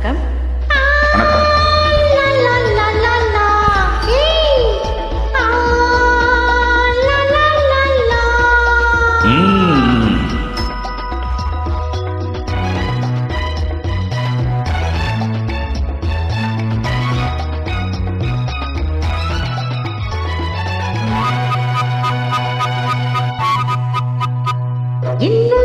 வணக்கம். இன்னும்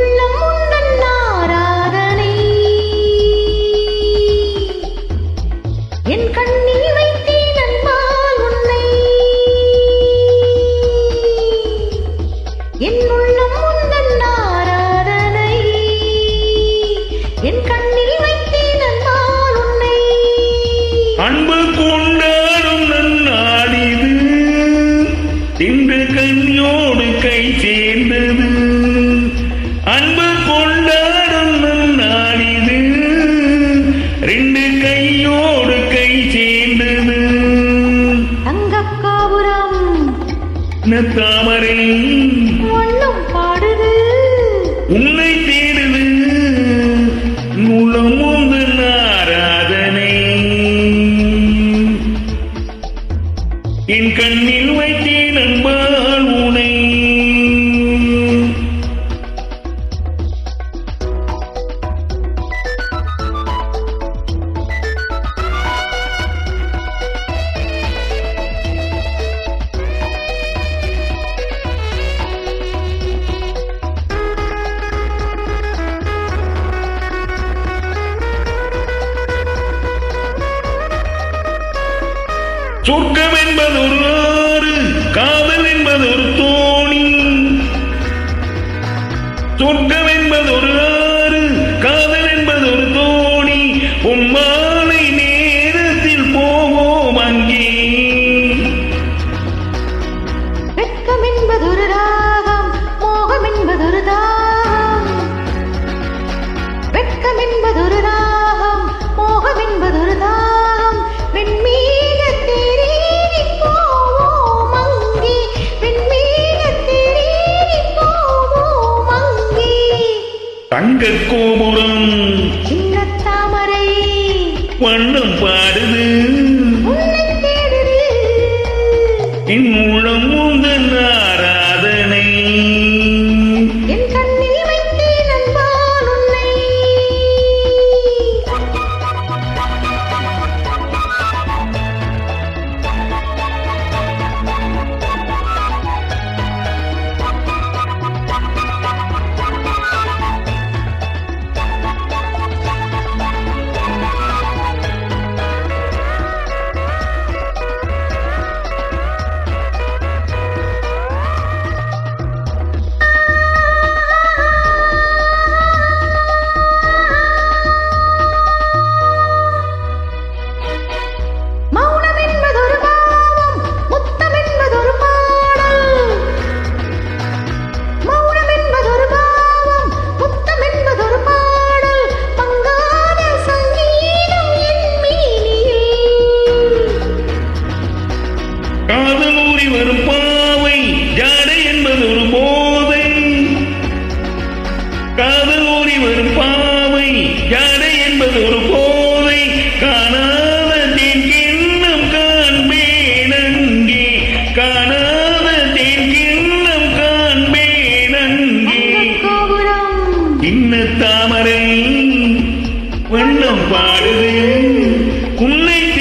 இன்று கண்ணியோடு கை சேர்ந்தது. அன்பு கொண்டாடும் நாள் இது ரெண்டு கையோடு கை சேர்ந்தது. தங்கக்காபுரம். தாமரை ஒன்னும் பாடுது. உன்னை தேர் சொர்க்கம் என்பது ஒரு ஆறு காதல் என்பது ஒரு தோணி. சொர்க்கம் என்பது ஒரு ஆறு காதல் என்பது ஒரு தோணி. உம்மா தங்க கோபுரம் சின்ன தாமரை வண்ணம் பாடுது என் உளமும் இன்ன தாமரை வண்ணம் பாடுது. உன்னை